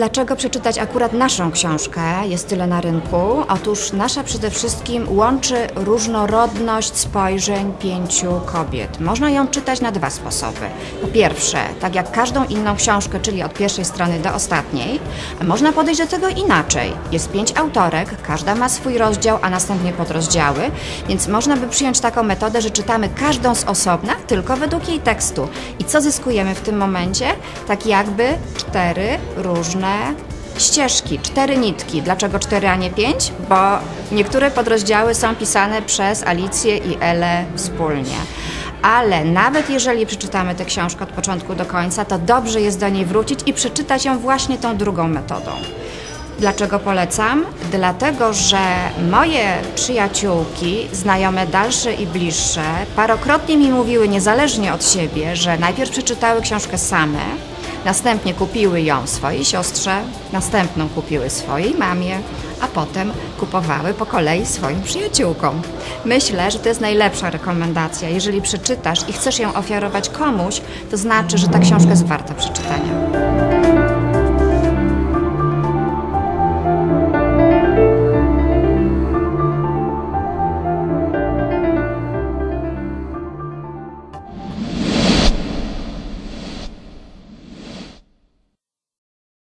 Dlaczego przeczytać akurat naszą książkę? Jest tyle na rynku. Otóż nasza przede wszystkim łączy różnorodność spojrzeń pięciu kobiet. Można ją czytać na dwa sposoby. Po pierwsze, tak jak każdą inną książkę, czyli od pierwszej strony do ostatniej, można podejść do tego inaczej. Jest pięć autorek, każda ma swój rozdział, a następnie podrozdziały, więc można by przyjąć taką metodę, że czytamy każdą z osobna, tylko według jej tekstu. I co zyskujemy w tym momencie? Tak jakby cztery różne ścieżki, cztery nitki. Dlaczego cztery, a nie pięć? Bo niektóre podrozdziały są pisane przez Alicję i Elę wspólnie. Ale nawet jeżeli przeczytamy tę książkę od początku do końca, to dobrze jest do niej wrócić i przeczytać ją właśnie tą drugą metodą. Dlaczego polecam? Dlatego, że moje przyjaciółki, znajome dalsze i bliższe, parokrotnie mi mówiły niezależnie od siebie, że najpierw przeczytały książkę same, następnie kupiły ją swojej siostrze, następną kupiły swojej mamie, a potem kupowały po kolei swoim przyjaciółkom. Myślę, że to jest najlepsza rekomendacja. Jeżeli przeczytasz i chcesz ją ofiarować komuś, to znaczy, że ta książka jest warta przeczytania.